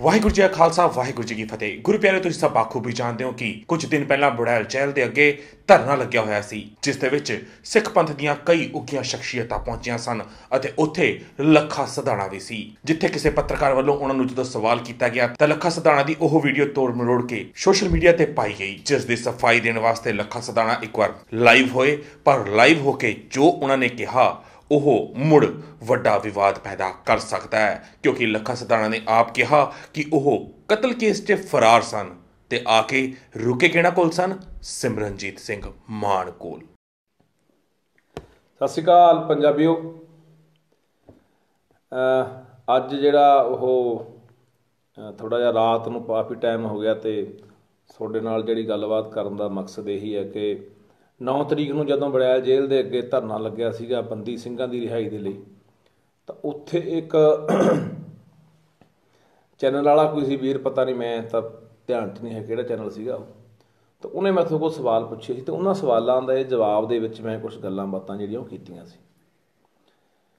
ਵਾਹਿਗੁਰੂ ਜੀ ਕਾ ਖਾਲਸਾ, ਵਾਹਿਗੁਰੂ ਜੀ ਕੀ ਫਤਿਹ। ਗੁਰੂ ਪਿਆਰੇ, ਤੁਸੀਂ ਸਭ ਬਾਖੂਬੀ ਜਾਣਦੇ ਹੋ ਕਿ ਕੁਝ ਦਿਨ ਪਹਿਲਾਂ ਬੁੜੈਲ ਜੈਲ ਦੇ ਅੱਗੇ ਧਰਨਾ ਲੱਗਿਆ ਹੋਇਆ ਸੀ, ਜਿਸ ਦੇ ਵਿੱਚ ਸਿੱਖ ਪੰਥ ਦੀਆਂ ਕਈ ਉੱਗੀਆਂ ਸ਼ਖਸੀਅਤਾਂ ਪਹੁੰਚੀਆਂ ਸਨ ਅਤੇ ਉੱਥੇ ਲੱਖਾ ਸਦਾਣਾ ਵੀ ਸੀ। ਜਿੱਥੇ ਕਿਸੇ ਪੱਤਰਕਾਰ ਵੱਲੋਂ ਉਹਨਾਂ ਨੂੰ ਜਦੋਂ ਸਵਾਲ ਕੀਤਾ ਗਿਆ, ਤਾਂ ਲੱਖਾ ਸਦਾਣਾ ਦੀ ਉਹ ਵੀਡੀਓ ਤੋੜ ਮਰੋੜ ਕੇ ਸੋਸ਼ਲ ਮੀਡੀਆ ਤੇ ਪਾਈ ਗਈ, ਜਿਸ ਦੀ ਸਫ਼ਾਈ ਦੇਣ ਵਾਸਤੇ ਲੱਖਾ ਸਦਾਣਾ ਇੱਕ ਵਾਰ ਲਾਈਵ ਹੋਏ, ਪਰ ਲਾਈਵ ਹੋ ਕੇ ਜੋ ਉਹਨਾਂ ਨੇ ਕਿਹਾ ਉਹ ਮੁੜ ਵੱਡਾ ਵਿਵਾਦ ਪੈਦਾ ਕਰ ਸਕਦਾ ਹੈ, ਕਿਉਂਕਿ ਲੱਖਾ ਸਦਾਣਾ ਨੇ ਆਪ ਕਿਹਾ ਕਿ ਉਹ ਕਤਲ ਕੇਸ 'ਚ ਫਰਾਰ ਸਨ ਤੇ ਆ ਕੇ ਰੁਕੇ ਕਿਹੜਾ ਕੋਲ ਸਨ? ਸਿਮਰਨਜੀਤ ਸਿੰਘ ਮਾਨ ਕੋਲ। ਸਤਿ ਸ਼੍ਰੀ ਅਕਾਲ ਪੰਜਾਬੀਓ। ਅਹ ਅੱਜ ਜਿਹੜਾ ਉਹ ਥੋੜਾ ਜਿਹਾ ਰਾਤ ਨੂੰ ਕਾਫੀ ਟਾਈਮ ਹੋ ਗਿਆ ਤੇ ਤੁਹਾਡੇ ਨਾਲ ਜਿਹੜੀ ਗੱਲਬਾਤ ਕਰਨ ਦਾ ਮਕਸਦ ਇਹੀ ਹੈ ਕਿ 9 ਤਰੀਕ ਨੂੰ ਜਦੋਂ ਬੜਿਆਲ ਜੇਲ੍ਹ ਦੇ ਅੱਗੇ ਧਰਨਾ ਲੱਗਿਆ ਸੀਗਾ ਬੰਦੀ ਸਿੰਘਾਂ ਦੀ ਰਿਹਾਈ ਦੇ ਲਈ, ਤਾਂ ਉੱਥੇ ਇੱਕ ਚੈਨਲ ਵਾਲਾ ਕੋਈ ਸੀ ਵੀਰ, ਪਤਾ ਨਹੀਂ ਮੈਂ ਤਾਂ ਧਿਆਨ 'ਚ ਨਹੀਂ ਹੈ ਕਿਹੜਾ ਚੈਨਲ ਸੀਗਾ ਉਹ। ਤਾਂ ਉਹਨੇ ਮੈਥੋਂ ਕੋਈ ਸਵਾਲ ਪੁੱਛੇ ਸੀ ਤੇ ਉਹਨਾਂ ਸਵਾਲਾਂ ਦਾ ਇਹ ਜਵਾਬ ਦੇ ਵਿੱਚ ਮੈਂ ਕੁਝ ਗੱਲਾਂ ਬਾਤਾਂ ਜਿਹੜੀਆਂ ਉਹ ਕੀਤੀਆਂ ਸੀ।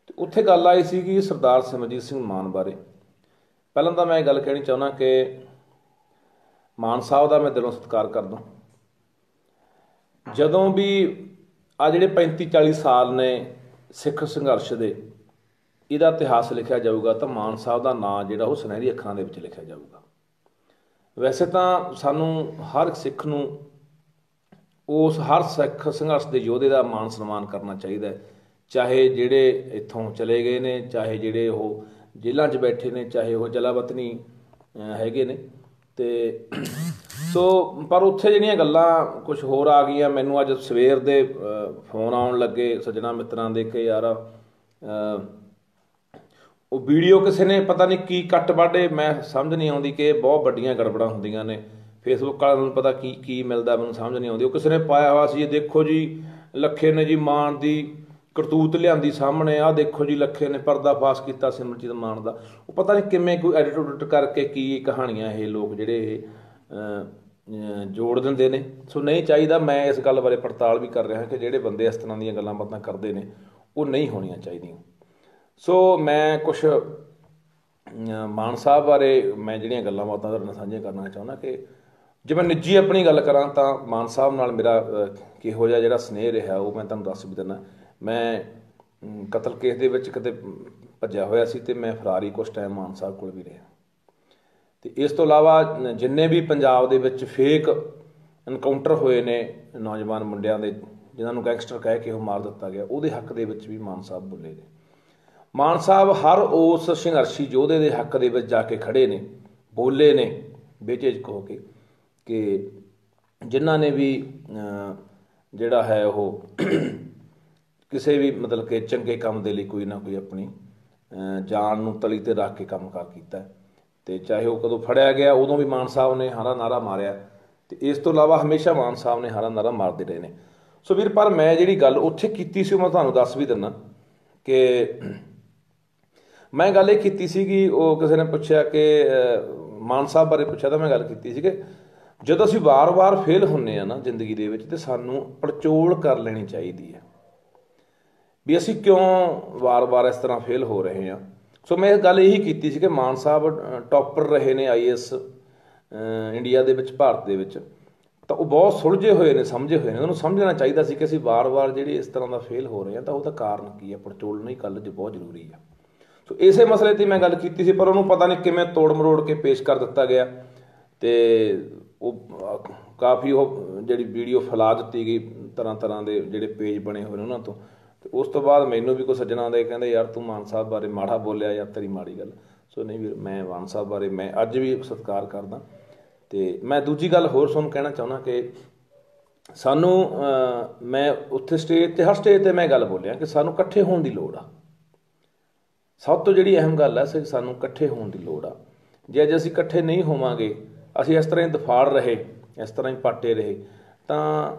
ਤੇ ਉੱਥੇ ਗੱਲ ਆਈ ਸੀ ਕਿ ਸਰਦਾਰ ਸਿਮਰਜੀਤ ਸਿੰਘ ਮਾਨ ਬਾਰੇ। ਪਹਿਲਾਂ ਤਾਂ ਮੈਂ ਇਹ ਗੱਲ ਕਹਿਣੀ ਚਾਹੁੰਦਾ ਕਿ ਮਾਨ ਸਾਹਿਬ ਦਾ ਮੈਂ ਦਿਲੋਂ ਸਤਿਕਾਰ ਕਰਦਾ। ਜਦੋਂ ਵੀ ਆ ਜਿਹੜੇ 35 40 ਸਾਲ ਨੇ ਸਿੱਖ ਸੰਘਰਸ਼ ਦੇ, ਇਹਦਾ ਇਤਿਹਾਸ ਲਿਖਿਆ ਜਾਊਗਾ ਤਾਂ ਮਾਨ ਸਾਹਿਬ ਦਾ ਨਾਂ ਜਿਹੜਾ ਉਹ ਸੁਨਹਿਰੀ ਅੱਖਰਾਂ ਦੇ ਵਿੱਚ ਲਿਖਿਆ ਜਾਊਗਾ। ਵੈਸੇ ਤਾਂ ਸਾਨੂੰ ਹਰ ਸਿੱਖ ਨੂੰ ਉਸ ਹਰ ਸਿੱਖ ਸੰਘਰਸ਼ ਦੇ ਯੋਧੇ ਦਾ ਮਾਣ ਸਨਮਾਨ ਕਰਨਾ ਚਾਹੀਦਾ ਹੈ। ਚਾਹੇ ਜਿਹੜੇ ਇੱਥੋਂ ਚਲੇ ਗਏ ਨੇ, ਚਾਹੇ ਜਿਹੜੇ ਉਹ ਜੇਲ੍ਹਾਂ 'ਚ ਬੈਠੇ ਨੇ, ਚਾਹੇ ਉਹ ਜਲਾਵਤਨੀ ਹੈਗੇ ਨੇ ਤੇ ਸੋ ਪਰ ਉੱਥੇ ਜਿਹੜੀਆਂ ਗੱਲਾਂ ਕੁਝ ਹੋਰ ਆ ਗਈਆਂ ਮੈਨੂੰ ਅੱਜ ਸਵੇਰ ਦੇ ਅਹ, ਫੋਨ ਆਉਣ ਲੱਗੇ ਸੱਜਣਾ ਮਿੱਤਰਾਂ ਦੇ ਕਿ ਯਾਰ ਅਹ, ਉਹ ਵੀਡੀਓ ਕਿਸੇ ਨੇ ਪਤਾ ਨਹੀਂ ਕੀ ਕੱਟ ਵਾਢੇ ਮੈਂ ਸਮਝ ਨਹੀਂ ਆਉਂਦੀ ਕਿ ਇਹ ਬਹੁਤ ਵੱਡੀਆਂ ਗੜਬੜਾਂ ਹੁੰਦੀਆਂ ਨੇ। ਫੇਸਬੁੱਕ ਵਾਲਿਆਂ ਨੂੰ ਪਤਾ ਕੀ ਕੀ ਮਿਲਦਾ ਮੈਨੂੰ ਸਮਝ ਨਹੀਂ ਆਉਂਦੀ। ਉਹ ਕਿਸੇ ਨੇ ਪਾਇਆ ਹੋਇਆ ਸੀ ਇਹ ਦੇਖੋ ਜੀ ਲੱਖੇ ਨੇ ਜੀ ਮਾਨ ਦੀ ਕਰਤੂਤ ਲਿਆਂਦੀ ਸਾਹਮਣੇ ਆਹ ਦੇਖੋ ਜੀ ਲੱਖੇ ਨੇ ਪਰਦਾਫਾਸ਼ ਕੀਤਾ ਸਿਮਰਜੀਤ ਮਾਨ ਦਾ। ਉਹ ਪਤਾ ਨਹੀਂ ਕਿਵੇਂ ਕੋਈ ਐਡਿਟ ਉਡਿਟ ਕਰਕੇ ਕੀ ਕਹਾਣੀਆਂ ਇਹ ਲੋਕ ਜਿਹੜੇ ਇਹ ਜੋੜ ਦਿੰਦੇ ਨੇ। ਸੋ ਨਹੀਂ ਚਾਹੀਦਾ, ਮੈਂ ਇਸ ਗੱਲ ਬਾਰੇ ਪੜਤਾਲ ਵੀ ਕਰ ਰਿਹਾ ਕਿ ਜਿਹੜੇ ਬੰਦੇ ਇਸ ਤਰ੍ਹਾਂ ਦੀਆਂ ਗੱਲਾਂ ਬਾਤਾਂ ਕਰਦੇ ਨੇ, ਉਹ ਨਹੀਂ ਹੋਣੀਆਂ ਚਾਹੀਦੀਆਂ। ਸੋ ਮੈਂ ਕੁਝ ਮਾਨ ਸਾਹਿਬ ਬਾਰੇ ਮੈਂ ਜਿਹੜੀਆਂ ਗੱਲਾਂ ਬਾਤਾਂ ਤੁਹਾਡੇ ਨਾਲ ਸਾਂਝੀਆਂ ਕਰਨਾ ਚਾਹੁੰਦਾ ਕਿ ਜੇ ਮੈਂ ਨਿੱਜੀ ਆਪਣੀ ਗੱਲ ਕਰਾਂ ਤਾਂ ਮਾਨ ਸਾਹਿਬ ਨਾਲ ਮੇਰਾ ਕਿਹੋ ਜਿਹਾ ਜਿਹੜਾ ਸਨੇਹ ਰਿਹਾ ਉਹ ਮੈਂ ਤੁਹਾਨੂੰ ਦੱਸ ਵੀ ਦਿੰਦਾ। ਮੈਂ ਕਤਲ ਕੇਸ ਦੇ ਵਿੱਚ ਕਿਤੇ ਭੱਜਿਆ ਹੋਇਆ ਸੀ ਤੇ ਮੈਂ ਫਰਾਰੀ ਕੁਝ ਟਾਈਮ ਮਾਨ ਸਾਹਿਬ ਕੋਲ ਵੀ ਰਿਹਾ। ਤੇ ਇਸ ਤੋਂ ਇਲਾਵਾ ਜਿੰਨੇ ਵੀ ਪੰਜਾਬ ਦੇ ਵਿੱਚ ਫੇਕ ਐਨਕਾਊਂਟਰ ਹੋਏ ਨੇ ਨੌਜਵਾਨ ਮੁੰਡਿਆਂ ਦੇ, ਜਿਨ੍ਹਾਂ ਨੂੰ ਗੈਂਗਸਟਰ ਕਹਿ ਕੇ ਉਹ ਮਾਰ ਦਿੱਤਾ ਗਿਆ, ਉਹਦੇ ਹੱਕ ਦੇ ਵਿੱਚ ਵੀ ਮਾਨ ਸਾਹਿਬ ਬੋਲੇ ਨੇ। ਮਾਨ ਸਾਹਿਬ ਹਰ ਉਸ ਸੰਘਰਸ਼ੀ ਯੋਧੇ ਦੇ ਹੱਕ ਦੇ ਵਿੱਚ ਜਾ ਕੇ ਖੜੇ ਨੇ, ਬੋਲੇ ਨੇ, ਬੇਝਿਜਕ ਹੋ ਕੇ ਕਿ ਜਿਨ੍ਹਾਂ ਨੇ ਵੀ ਜਿਹੜਾ ਹੈ ਉਹ ਕਿਸੇ ਵੀ ਮਤਲਬ ਕਿ ਚੰਗੇ ਕੰਮ ਦੇ ਲਈ ਕੋਈ ਨਾ ਕੋਈ ਆਪਣੀ ਜਾਨ ਨੂੰ ਤਲੀ ਤੇ ਰੱਖ ਕੇ ਕੰਮ ਕੰਮਕਾਰ ਕੀਤਾ। ਤੇ ਚਾਹੇ ਉਹ ਕਦੋਂ ਫੜਿਆ ਗਿਆ, ਉਦੋਂ ਵੀ ਮਾਨ ਸਾਹਿਬ ਨੇ ਹਰਾ ਨਾਰਾ ਮਾਰਿਆ। ਤੇ ਇਸ ਤੋਂ ਇਲਾਵਾ ਹਮੇਸ਼ਾ ਮਾਨ ਸਾਹਿਬ ਨੇ ਹਰਾ ਨਾਰਾ ਮਾਰਦੇ ਰਹੇ ਨੇ। ਸੋ ਵੀਰ, ਪਰ ਮੈਂ ਜਿਹੜੀ ਗੱਲ ਉੱਥੇ ਕੀਤੀ ਸੀ, ਉਹ ਮੈਂ ਤੁਹਾਨੂੰ ਦੱਸ ਵੀ ਦਿੰਦਾ ਕਿ ਮੈਂ ਗੱਲ ਇਹ ਕੀਤੀ ਸੀ ਕਿ ਉਹ ਕਿਸੇ ਨੇ ਪੁੱਛਿਆ ਕਿ ਮਾਨ ਸਾਹਿਬ ਬਾਰੇ ਪੁੱਛਿਆ ਤਾਂ ਮੈਂ ਗੱਲ ਕੀਤੀ ਸੀ ਕਿ ਜਦੋਂ ਅਸੀਂ ਵਾਰ-ਵਾਰ ਫੇਲ ਹੁੰਨੇ ਆ ਨਾ ਜ਼ਿੰਦਗੀ ਦੇ ਵਿੱਚ, ਤੇ ਸਾਨੂੰ ਪੜਚੋਲ ਕਰ ਲੈਣੀ ਚਾਹੀਦੀ ਹੈ। ਵੀ ਅਸੀਂ ਕਿਉਂ ਵਾਰ-ਵਾਰ ਇਸ ਤਰ੍ਹਾਂ ਫੇਲ ਹੋ ਰਹੇ ਹਾਂ? ਸੋ ਮੈਂ ਗੱਲ ਇਹੀ ਕੀਤੀ ਸੀ ਕਿ ਮਾਨ ਸਾਹਿਬ ਟੌਪਰ ਰਹੇ ਨੇ ਆਈਐਸ ਇੰਡੀਆ ਦੇ ਵਿੱਚ, ਭਾਰਤ ਦੇ ਵਿੱਚ। ਤਾਂ ਉਹ ਬਹੁਤ ਸੁਲਝੇ ਹੋਏ ਨੇ, ਸਮਝੇ ਹੋਏ ਨੇ। ਉਹਨੂੰ ਸਮਝਣਾ ਚਾਹੀਦਾ ਸੀ ਕਿ ਅਸੀਂ ਵਾਰ-ਵਾਰ ਜਿਹੜੀ ਇਸ ਤਰ੍ਹਾਂ ਦਾ ਫੇਲ ਹੋ ਰਹੇ ਹਾਂ, ਤਾਂ ਉਹਦਾ ਕਾਰਨ ਕੀ ਆ? ਪੜਚੋਲ ਨਹੀਂ ਕੱਲ 'ਚ ਬਹੁਤ ਜ਼ਰੂਰੀ ਆ। ਸੋ ਇਸੇ ਮਸਲੇ ਤੇ ਮੈਂ ਗੱਲ ਕੀਤੀ ਸੀ, ਪਰ ਉਹਨੂੰ ਪਤਾ ਨਹੀਂ ਕਿਵੇਂ ਤੋੜ ਮਰੋੜ ਕੇ ਪੇਸ਼ ਕਰ ਦਿੱਤਾ ਗਿਆ। ਤੇ ਉਹ ਕਾਫੀ ਉਹ ਜਿਹੜੀ ਵੀਡੀਓ ਫੈਲਾ ਦਿੱਤੀ ਗਈ ਤਰ੍ਹਾਂ ਤਰ੍ਹਾਂ ਦੇ ਜਿਹੜੇ ਪੇਜ ਬਣੇ ਹੋਏ ਨੇ ਉਹਨਾਂ ਤੋਂ। ਤੇ ਉਸ ਤੋਂ ਬਾਅਦ ਮੈਨੂੰ ਵੀ ਕੋਈ ਸੱਜਣਾ ਦੇ ਕਹਿੰਦੇ, ਯਾਰ ਤੂੰ ਮਾਨ ਸਾਹਿਬ ਬਾਰੇ ਮਾੜਾ ਬੋਲਿਆ ਯਾਰ ਤੇਰੀ ਮਾੜੀ ਗੱਲ? ਸੋ ਨਹੀਂ ਵੀਰ, ਮੈਂ ਮਾਨ ਸਾਹਿਬ ਬਾਰੇ, ਮੈਂ ਅੱਜ ਵੀ ਸਤਿਕਾਰ ਕਰਦਾ। ਤੇ ਮੈਂ ਦੂਜੀ ਗੱਲ ਹੋਰ ਤੁਹਾਨੂੰ ਕਹਿਣਾ ਚਾਹੁੰਦਾ ਕਿ ਸਾਨੂੰ ਮੈਂ ਉੱਥੇ ਸਟੇਜ ਤੇ, ਹਰ ਸਟੇਜ ਤੇ ਮੈਂ ਗੱਲ ਬੋਲਿਆ ਕਿ ਸਾਨੂੰ ਇਕੱਠੇ ਹੋਣ ਦੀ ਲੋੜ ਆ। ਸਭ ਤੋਂ ਜਿਹੜੀ ਅਹਿਮ ਗੱਲ ਆ ਕਿ ਸਾਨੂੰ ਇਕੱਠੇ ਹੋਣ ਦੀ ਲੋੜ ਆ। ਜੇ ਅੱਜ ਅਸੀਂ ਇਕੱਠੇ ਨਹੀਂ ਹੋਵਾਂਗੇ, ਅਸੀਂ ਇਸ ਤਰ੍ਹਾਂ ਹੀ ਦਫਾੜ ਰਹੇ, ਇਸ ਤਰ੍ਹਾਂ ਹੀ ਪਾਟੇ ਰਹੇ, ਤਾਂ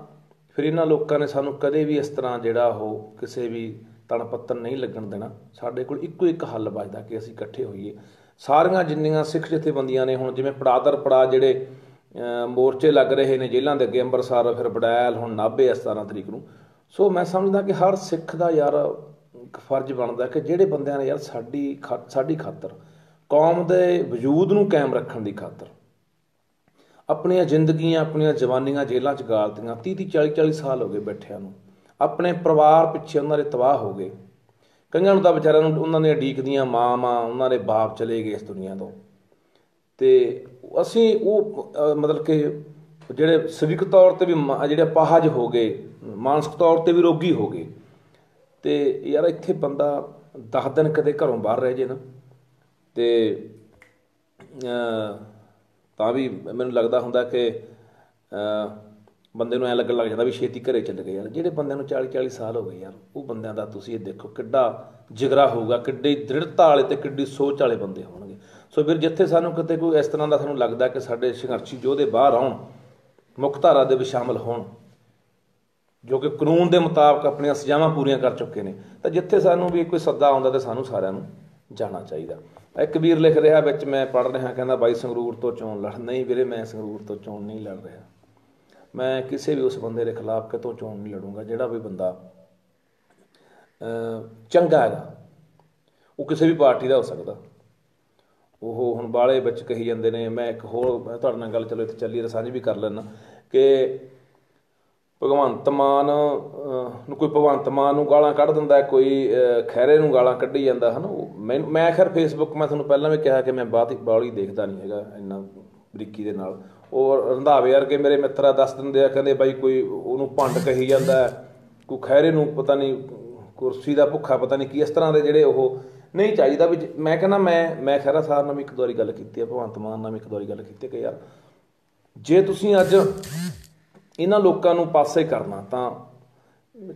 ਫਿਰ ਇਹਨਾਂ ਲੋਕਾਂ ਨੇ ਸਾਨੂੰ ਕਦੇ ਵੀ ਇਸ ਤਰ੍ਹਾਂ ਜਿਹੜਾ ਉਹ ਕਿਸੇ ਵੀ ਤਣ ਪੱਤਨ ਨਹੀਂ ਲੱਗਣ ਦੇਣਾ। ਸਾਡੇ ਕੋਲ ਇੱਕੋ ਇੱਕ ਹੱਲ ਬਚਦਾ ਕਿ ਅਸੀਂ ਇਕੱਠੇ ਹੋਈਏ। ਸਾਰੀਆਂ ਜਿੰਨੀਆਂ ਸਿੱਖ ਜਥੇਬੰਦੀਆਂ ਨੇ ਹੁਣ ਜਿਵੇਂ ਪੜਾਦਰ ਪੜਾ ਜਿਹੜੇ ਮੋਰਚੇ ਲੱਗ ਰਹੇ ਨੇ ਜੇਲ੍ਹਾਂ ਦੇ ਅੱਗੇ, ਅੰਮ੍ਰਿਤਸਰ, ਫਿਰ ਬੜੈਲ ਹੁਣ ਨਾਭੇ ਇਸ 17 ਤਰੀਕ ਨੂੰ। ਸੋ ਮੈਂ ਸਮਝਦਾ ਕਿ ਹਰ ਸਿੱਖ ਦਾ ਯਾਰ ਇੱਕ ਫਰਜ਼ ਬਣਦਾ ਕਿ ਜਿਹੜੇ ਬੰਦਿਆਂ ਨੇ ਯਾਰ ਸਾਡੀ ਖਾ- ਸਾਡੀ ਖਾਤਰ, ਕੌਮ ਦੇ ਵਜੂਦ ਨੂੰ ਕਾਇਮ ਰੱਖਣ ਦੀ ਖਾਤਰ। ਆਪਣੀਆਂ ਜ਼ਿੰਦਗੀਆਂ, ਆਪਣੀਆਂ ਜਵਾਨੀਆਂ ਜੇਲ੍ਹਾਂ 'ਚ ਗਾਲਤੀਆਂ। 30 30 40 40 ਸਾਲ ਹੋ ਗਏ ਬੈਠਿਆਂ ਨੂੰ। ਆਪਣੇ ਪਰਿਵਾਰ ਪਿੱਛੇ ਉਹਨਾਂ ਦੇ ਤਬਾਹ ਹੋ ਗਏ। ਕਈਆਂ ਨੂੰ ਤਾਂ ਵਿਚਾਰਿਆਂ ਨੂੰ ਉਹਨਾਂ ਦੀਆਂ ਡੀਕਦੀਆਂ ਮਾਵਾਂ, ਉਹਨਾਂ ਦੇ ਬਾਪ ਚਲੇ ਗਏ ਇਸ ਦੁਨੀਆ ਤੋਂ। ਤੇ ਅਸੀਂ ਉਹ ਮਤਲਬ ਕਿ ਜਿਹੜੇ ਸਰੀਰਕ ਤੌਰ ਤੇ ਵੀ ਮ- ਜਿਹੜੇ ਅਪਾਹਜ ਹੋ ਗਏ, ਮਾਨਸਿਕ ਤੌਰ ਤੇ ਵੀ ਰੋਗੀ ਹੋ ਗਏ। ਤੇ ਯਾਰ ਇੱਥੇ ਬੰਦਾ 10 ਦਿਨ ਕਦੇ ਘਰੋਂ ਬਾਹਰ ਰਹਿ ਜੇ ਨਾ। ਤੇ ਤਾਂ ਵੀ ਮੈਨੂੰ ਲੱਗਦਾ ਹੁੰਦਾ ਕਿ ਬੰਦੇ ਨੂੰ ਐ ਲੱਗਣ ਲੱਗ ਜਾਂਦਾ ਵੀ ਛੇਤੀ ਘਰੇ ਚੱਲ ਗਏ ਯਾਰ। ਜਿਹੜੇ ਬੰਦਿਆਂ ਨੂੰ 40 40 ਸਾਲ ਹੋ ਗਏ ਯਾਰ, ਉਹ ਬੰਦਿਆਂ ਦਾ ਤੁਸੀਂ ਇਹ ਦੇਖੋ ਕਿੱਡਾ ਜਿਗਰਾ ਹੋਊਗਾ, ਕਿੱਡੀ ਦ੍ਰਿੜਤਾ ਵਾਲੇ ਤੇ ਕਿੱਡੀ ਸੋਚ ਵਾਲੇ ਬੰਦੇ ਹੋਣਗੇ। ਸੋ ਫਿਰ ਜਿੱਥੇ ਸਾਨੂੰ ਕਿਤੇ ਕੋਈ ਇਸ ਤਰ੍ਹਾਂ ਦਾ ਸਾਨੂੰ ਲੱਗਦਾ ਕਿ ਸਾਡੇ ਸੰਘਰਸ਼ੀ ਯੋਧੇ ਬਾਹਰ ਆਉਣ, ਮੁੱਖ ਧਾਰਾ ਦੇ ਵਿੱਚ ਸ਼ਾਮਲ ਹੋਣ, ਜੋ ਕਿ ਕਾਨੂੰਨ ਦੇ ਮੁਤਾਬਕ ਆਪਣੀਆਂ ਸਜ਼ਾਵਾਂ ਪੂਰੀਆਂ ਕਰ ਚੁੱਕੇ ਨੇ, ਤਾਂ ਜਿੱਥੇ ਸਾਨੂੰ ਵੀ ਕੋਈ ਸੱਦਾ ਆਉਂਦਾ ਤੇ ਸਾਨੂੰ ਸਾਰਿਆਂ ਨੂੰ ਜਾਣਾ ਚਾਹੀਦਾ। ਇੱਕ ਵੀਰ ਲਿਖ ਰਿਹਾ ਵਿੱਚ, ਮੈਂ ਪੜ੍ਹ ਰਿਹਾ, ਕਹਿੰਦਾ ਬਾਈ ਸੰਗਰੂਰ ਤੋਂ ਚੋਣ ਲੜ, ਨਹੀਂ ਵੀਰੇ ਮੈਂ ਸੰਗਰੂਰ ਤੋਂ ਚੋਣ ਨਹੀਂ ਲੜ ਰਿਹਾ। ਮੈਂ ਕਿਸੇ ਵੀ ਉਸ ਬੰਦੇ ਦੇ ਖਿਲਾਫ ਕਿਤੋਂ ਚੋਣ ਨਹੀਂ ਲੜੂੰਗਾ, ਜਿਹੜਾ ਵੀ ਬੰਦਾ ਚੰਗਾ ਹੈਗਾ, ਉਹ ਕਿਸੇ ਵੀ ਪਾਰਟੀ ਦਾ ਹੋ ਸਕਦਾ। ਉਹ ਹੁਣ ਬਾਲੇ ਵਿੱਚ ਕਹੀ ਜਾਂਦੇ ਨੇ, ਮੈਂ ਇੱਕ ਹੋਰ, ਮੈਂ ਤੁਹਾਡੇ ਨਾਲ ਗੱਲ, ਚਲੋ ਇੱਥੇ ਚੱਲੀ ਰਸਾਂਝ ਵੀ ਕਰ ਲੈਣਾ ਕਿ ਭਗਵੰਤ ਮਾਨ ਨੂੰ ਕੋਈ ਭਗਵੰਤ ਮਾਨ ਨੂੰ ਗਾਲਾਂ ਕੱਢ ਦਿੰਦਾ ਕੋਈ ਅਹ, ਖੈਰੇ ਨੂੰ ਗਾਲਾਂ ਕੱਢੀ ਜਾਂਦਾ ਹਨ? ਉਹ ਮੈਂ ਮੈਂ ਖੈਰ ਫੇਸਬੁੱਕ ਮੈਂ ਤੁਹਾਨੂੰ ਪਹਿਲਾਂ ਵੀ ਕਿਹਾ ਕਿ ਮੈਂ ਬਾਤ ਬਾਲੀ ਦੇਖਦਾ ਨਹੀਂ ਹੈਗਾ ਇੰਨਾ ਬਰੀਕੀ ਦੇ ਨਾਲ। ਉਹ ਰੰਧਾਵੇ ਵਰਗੇ ਮੇਰੇ ਮਿੱਤਰਾ ਦੱਸ ਦਿੰਦੇ ਆ ਕਹਿੰਦੇ ਬਾਈ ਕੋਈ ਉਹਨੂੰ ਭੰਡ ਕਹੀ ਜਾਂਦਾ ਕੋਈ ਖੈਰੇ ਨੂੰ ਪਤਾ ਨਹੀਂ ਕੁਰਸੀ ਦਾ ਭੁੱਖਾ ਪਤਾ ਨਹੀਂ ਕੀ ਇਸ ਤਰ੍ਹਾਂ ਦੇ ਜਿਹੜੇ ਉਹ ਨਹੀਂ ਚਾਹੀਦਾ ਵੀ ਮੈਂ ਕਹਿੰਦਾ ਮੈਂ ਮੈਂ ਖੈਰਾ ਸਾਹਿਬ ਨਾਲ ਵੀ ਇੱਕ ਦੋ ਵਾਰੀ ਗੱਲ ਕੀਤੀ ਹੈ ਭਗਵੰਤ ਮਾਨ ਨਾਲ ਵੀ ਇੱਕ ਦੋ ਵਾਰੀ ਗੱਲ ਕੀਤੀ ਹੈ ਕਿ ਯਾਰ ਜੇ ਤੁਸੀਂ ਅੱਜ ਇਹਨਾਂ ਲੋਕਾਂ ਨੂੰ ਪਾਸੇ ਕਰਨਾ, ਤਾਂ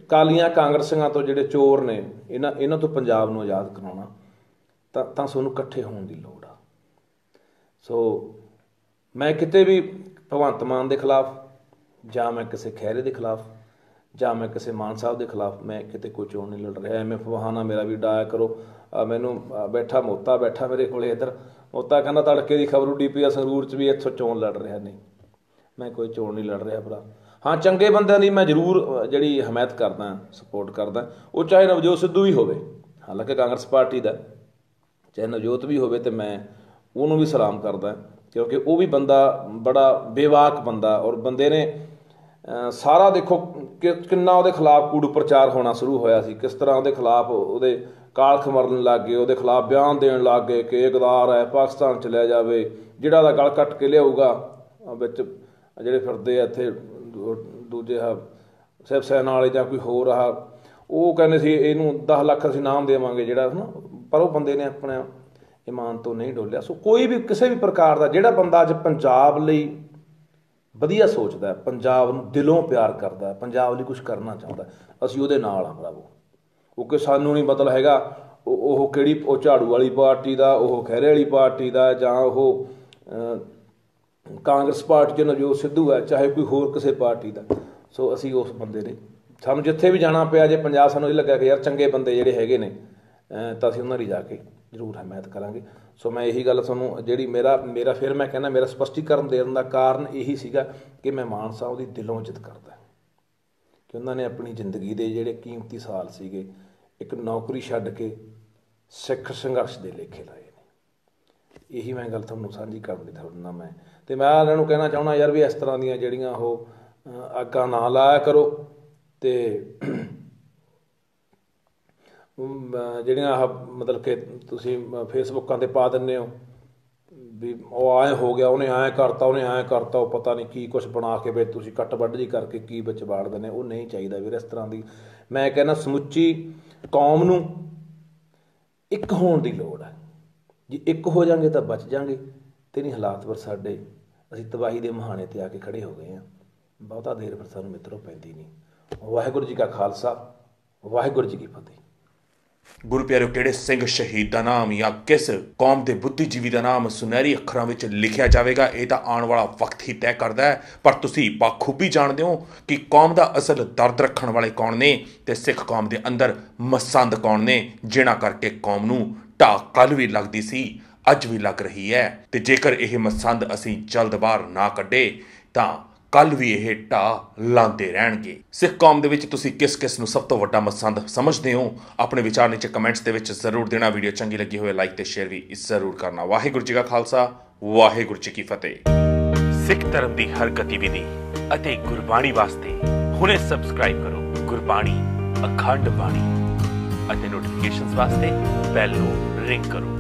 ਕਾਲੀਆਂ ਕਾਂਗਰਸੀਆਂ ਤੋਂ ਜਿਹੜੇ ਚੋਰ ਨੇ, ਇਹਨਾਂ ਇਹਨਾਂ ਤੋਂ ਪੰਜਾਬ ਨੂੰ ਆਜ਼ਾਦ ਕਰਾਉਣਾ, ਤਾਂ ਤਾਂ ਸਾਨੂੰ ਇਕੱਠੇ ਹੋਣ ਦੀ ਲੋੜ ਆ। ਸੋ ਮੈਂ ਕਿਤੇ ਵੀ ਭਗਵੰਤ ਮਾਨ ਦੇ ਖਿਲਾਫ, ਜਾਂ ਮੈਂ ਕਿਸੇ ਖਹਿਰੇ ਦੇ ਖਿਲਾਫ, ਜਾਂ ਮੈਂ ਕਿਸੇ ਮਾਨ ਸਾਹਿਬ ਦੇ ਖਿਲਾਫ, ਮੈਂ ਕਿਤੇ ਕੋਈ ਚੋਣ ਨਹੀਂ ਲੜ ਰਿਹਾ। ਐਵੇਂ ਫਵਾਨਾ ਮੇਰਾ ਵੀ ਡਾਇਆ ਕਰੋ। ਮੈਨੂੰ ਬੈਠਾ ਮੋਤਾ ਬੈਠਾ ਮੇਰੇ ਕੋਲੇ ਇੱਧਰ। ਮੋਤਾ ਕਹਿੰਦਾ ਤੜਕੇ ਦੀ ਖਬਰ ਉੱਡੀ ਪਈ ਆ, ਸੰਗਰੂਰ 'ਚ ਵੀ ਇੱਥੋਂ ਚੋਣ ਲੜ ਰਿਹਾ। ਨਹੀਂ। ਮੈਂ ਕੋਈ ਚੋਣ ਨਹੀਂ ਲੜ ਰਿਹਾ ਭਰਾ। ਹਾਂ, ਚੰਗੇ ਬੰਦਿਆਂ ਦੀ ਮੈਂ ਜ਼ਰੂਰ ਜਿਹੜੀ ਹਮਾਇਤ ਕਰਦਾ ਸਪੋਰਟ ਕਰਦਾ। ਉਹ ਚਾਹੇ ਨਵਜੋਤ ਸਿੱਧੂ ਵੀ ਹੋਵੇ, ਹਾਲਾਂਕਿ ਕਾਂਗਰਸ ਪਾਰਟੀ ਦਾ, ਚਾਹੇ ਨਵਜੋਤ ਵੀ ਹੋਵੇ ਤੇ ਮੈਂ ਉਹਨੂੰ ਵੀ ਸਲਾਮ ਕਰਦਾ, ਕਿਉਂਕਿ ਉਹ ਵੀ ਬੰਦਾ ਬੜਾ ਬੇਵਾਕ ਬੰਦਾ ਔਰ ਬੰਦੇ ਨੇ ਸਾਰਾ ਦੇਖੋ ਕਿ ਕਿੰਨਾ ਉਹਦੇ ਖਿਲਾਫ ਕੂੜੂ ਪ੍ਰਚਾਰ ਹੋਣਾ ਸ਼ੁਰੂ ਹੋਇਆ ਸੀ, ਕਿਸ ਤਰ੍ਹਾਂ ਉਹਦੇ ਖਿਲਾਫ ਉਹਦੇ ਕਾਲਖ ਮਰਨ ਲੱਗ ਗਏ, ਉਹਦੇ ਖਿਲਾਫ ਬਿਆਨ ਦੇਣ ਲੱਗ ਗਏ ਕਿ ਇਹ ਗਦਾਰ ਹੈ, ਪਾਕਿਸਤਾਨ ਚ ਲੈ ਜਾਵੇ, ਜਿਹੜਾ ਦਾ ਗਲ ਕੱਟ ਕੇ ਲਿਆਊਗਾ ਵਿੱਚ ਜਿਹੜੇ ਫਿਰਦੇ ਆ ਇੱਥੇ ਦੂਜੇ ਆ ਸਿਵ ਸੈਨਾ ਵਾਲੇ ਜਾਂ ਕੋਈ ਹੋਰ ਆ, ਉਹ ਕਹਿੰਦੇ ਸੀ ਇਹਨੂੰ 10 ਲੱਖ ਅਸੀਂ ਨਾਮ ਦੇਵਾਂਗੇ ਜਿਹੜਾ ਹਨਾ, ਪਰ ਉਹ ਬੰਦੇ ਨੇ ਆਪਣਾ ਇਮਾਨ ਤੋਂ ਨਹੀਂ ਡੋਲਿਆ। ਸੋ ਕੋਈ ਵੀ ਕਿਸੇ ਵੀ ਪ੍ਰਕਾਰ ਦਾ ਜਿਹੜਾ ਬੰਦਾ ਅੱਜ ਪੰਜਾਬ ਲਈ ਵਧੀਆ ਸੋਚਦਾ ਹੈ ਪੰਜਾਬ ਨੂੰ ਦਿਲੋਂ ਪਿਆਰ ਕਰਦਾ ਹੈ ਪੰਜਾਬ ਲਈ ਕੁਝ ਕਰਨਾ ਚਾਹੁੰਦਾ, ਅਸੀਂ ਉਹਦੇ ਨਾਲ ਆ ਭਰਾਵੋ। ਉਹ ਕਿ ਸਾਨੂੰ ਨਹੀਂ ਮਤਲਬ ਹੈਗਾ, ਉਹ ਉਹ ਕਿਹੜੀ, ਉਹ ਝਾੜੂ ਵਾਲੀ ਪਾਰਟੀ ਦਾ, ਉਹ ਖਹਿਰੇ ਵਾਲੀ ਪਾਰਟੀ ਦਾ ਜਾਂ ਉਹ ਕਾਂਗਰਸ ਪਾਰਟੀ ਚ ਨਵਜੋਤ ਸਿੱਧੂ ਹੈ, ਚਾਹੇ ਕੋਈ ਹੋਰ ਕਿਸੇ ਪਾਰਟੀ ਦਾ। ਸੋ ਅਸੀਂ ਉਸ ਬੰਦੇ ਦੇ ਸਾਨੂੰ ਜਿੱਥੇ ਵੀ ਜਾਣਾ ਪਿਆ, ਜੇ ਪੰਜਾਬ ਸਾਨੂੰ ਇਹ ਲੱਗਾ ਕਿ ਯਾਰ ਚੰਗੇ ਬੰਦੇ ਜਿਹੜੇ ਹੈਗੇ ਨੇ ਤਾਂ ਅਸੀਂ ਉਹਨਾਂ ਦੀ ਜਾ ਕੇ ਜ਼ਰੂਰ ਹਮਾਇਤ ਕਰਾਂਗੇ। ਸੋ ਮੈਂ ਇਹੀ ਗੱਲ ਤੁਹਾਨੂੰ ਜਿਹੜੀ ਮੇਰਾ ਮੇਰਾ ਫਿਰ ਮੈਂ ਕਹਿੰਦਾ, ਮੇਰਾ ਸਪਸ਼ਟੀਕਰਨ ਦੇਣ ਦਾ ਕਾਰਨ ਇਹੀ ਸੀਗਾ ਕਿ ਮੈਂ ਮਾਨ ਸਾਹਿਬ ਦੀ ਦਿਲੋਂ ਇੱਜ਼ਤ ਕਰਦਾ। ਕਿ ਉਹਨਾਂ ਨੇ ਆਪਣੀ ਜ਼ਿੰਦਗੀ ਦੇ ਜਿਹੜੇ ਕੀਮਤੀ ਸਾਲ ਸੀਗੇ, ਇੱਕ ਨੌਕਰੀ ਛੱਡ ਕੇ ਸਿੱਖ ਸੰਘਰਸ਼ ਦੇ ਲੇਖੇ ਲਾਏ। ਇਹੀ ਮੈਂ ਗੱਲ ਤੁਹਾਨੂੰ ਸਾਂਝੀ ਕਰਨ ਦੀ ਤੁਹਾਡੇ ਨਾਲ ਮੈਂ। ਤੇ ਮੈਂ ਇਹਨਾਂ ਨੂੰ ਕਹਿਣਾ ਚਾਹੁੰਦਾ ਯਾਰ ਵੀ ਇਸ ਤਰ੍ਹਾਂ ਦੀਆਂ ਜਿਹੜੀਆਂ ਉਹ ਅੱਗਾਂ ਨਾ ਲਾਇਆ ਕਰੋ ਤੇ ਜਿਹੜੀਆਂ ਆਹ ਮਤਲਬ ਕਿ ਤੁਸੀਂ ਫੇਸਬੁੱਕਾਂ ਤੇ ਪਾ ਦਿੰਦੇ ਹੋ ਵੀ ਉਹ ਆਏ ਹੋ ਗਿਆ, ਉਹਨੇ ਐਂ ਕਰਤਾ, ਉਹਨੇ ਐਂ ਕਰਤਾ, ਉਹ ਪਤਾ ਨਹੀਂ ਕੀ ਕੁਝ ਬਣਾ ਕੇ ਵੀ ਤੁਸੀਂ ਕੱਟ ਵੱਢ ਜੀ ਕਰਕੇ ਕੀ ਵਿੱਚ ਬਾੜ ਦਿੰਦੇ ਉਹ ਨਹੀਂ ਚਾਹੀਦਾ ਵੀਰ, ਇਸ ਤਰ੍ਹਾਂ ਦੀ ਮੈਂ ਕਹਿੰਦਾ ਸਮੁੱਚੀ ਕੌਮ ਨੂੰ ਇੱਕ ਹੋਣ ਦੀ ਲੋੜ ਹੈ। ਜੇ ਇੱਕ ਹੋ ਜਾਾਂਗੇ ਤਾਂ ਬਚ ਜਾਾਂਗੇ ਤੇ ਨਹੀਂ ਹਾਲਾਤ ਪਰ ਸਾਡੇ, ਅਸੀਂ ਤਬਾਹੀ ਦੇ ਮਹਾਣੇ ਤੇ ਆ ਕੇ ਖੜੇ ਹੋ ਗਏ ਹਾਂ। ਬਹੁਤਾ ਦੇਰ ਫਿਰ ਸਾਨੂੰ ਮਿੱਤਰੋ ਪੈਂਦੀ ਨਹੀਂ। ਵਾਹਿਗੁਰੂ ਜੀ ਕਾ ਖਾਲਸਾ, ਵਾਹਿਗੁਰੂ ਜੀ ਕੀ ਫਤਿਹ। ਗੁਰੂ ਪਿਆਰਿਓ, ਕਿਹੜੇ ਸਿੰਘ ਸ਼ਹੀਦ ਦਾ ਨਾਮ ਜਾਂ ਕਿਸ ਕੌਮ ਦੇ ਬੁੱਧੀਜੀਵੀ ਦਾ ਨਾਮ ਸੁਨਹਿਰੀ ਅੱਖਰਾਂ ਵਿੱਚ ਲਿਖਿਆ ਜਾਵੇਗਾ, ਇਹ ਤਾਂ ਆਉਣ ਵਾਲਾ ਵਕਤ ਹੀ ਤੈਅ ਕਰਦਾ ਹੈ। ਪਰ ਤੁਸੀਂ ਬਾਖੂਬੀ ਜਾਣਦੇ ਹੋ ਕਿ ਕੌਮ ਦਾ ਅਸਲ ਦਰਦ ਰੱਖਣ ਵਾਲੇ ਕੌਣ ਨੇ ਤੇ ਸਿੱਖ ਕੌਮ ਦੇ ਅੰਦਰ ਮਸੰਦ ਕੌਣ ਨੇ, ਜਿਨ੍ਹਾਂ ਕਰਕੇ ਕੌਮ ਨੂੰ ਢਾਹ ਕੱਲ ਵੀ ਲੱਗਦੀ ਸੀ, ਅੱਜ ਵੀ ਲੱਗ ਰਹੀ ਹੈ। ਤੇ ਜੇਕਰ ਇਹ ਮਸੰਦ ਅਸੀਂ ਜਲਦ ਬਾਹਰ ਨਾ ਕੱਢੇ, ਤਾਂ ਕੱਲ ਵੀ ਇਹ ਢਾਹ ਲਾਂਦੇ ਰਹਿਣਗੇ। ਸਿੱਖ ਕੌਮ ਦੇ ਵਿੱਚ ਤੁਸੀਂ ਕਿਸ ਕਿਸ ਨੂੰ ਸਭ ਤੋਂ ਵੱਡਾ ਮਸੰਦ ਸਮਝਦੇ ਹੋ? ਆਪਣੇ ਵਿਚਾਰ ਨੀਚੇ ਕਮੈਂਟਸ ਦੇ ਵਿੱਚ ਜ਼ਰੂਰ ਦੇਣਾ। ਵੀਡੀਓ ਚੰਗੀ ਲੱਗੀ ਹੋਵੇ, ਲਾਈਕ ਤੇ ਸ਼ੇਅਰ ਵੀ ਜ਼ਰੂਰ ਕਰਨਾ। ਵਾਹਿਗੁਰੂ ਜੀ ਕਾ ਖਾਲਸਾ, ਵਾਹਿਗੁਰੂ ਜੀ ਕੀ ਫਤਿਹ। ਸਿੱਖ ਧਰਮ ਦੀ ਹਰ ਗਤੀਵਿਧੀ ਅਤੇ ਗੁਰਬਾਣੀ ਵਾਸਤੇ ਹੁਣੇ ਸਬਸਕ੍ਰਾਈਬ ਕਰੋ ਗੁਰਬਾਣੀ, ਅਖੰਡ ਬਾਣੀ ਅਤੇ ਨੋਟੀਫਿਕੇਸ਼ਨਸ ਵਾਸਤੇ ਬੈਲ ਨੂੰ ਰਿੰਗ ਕਰੋ।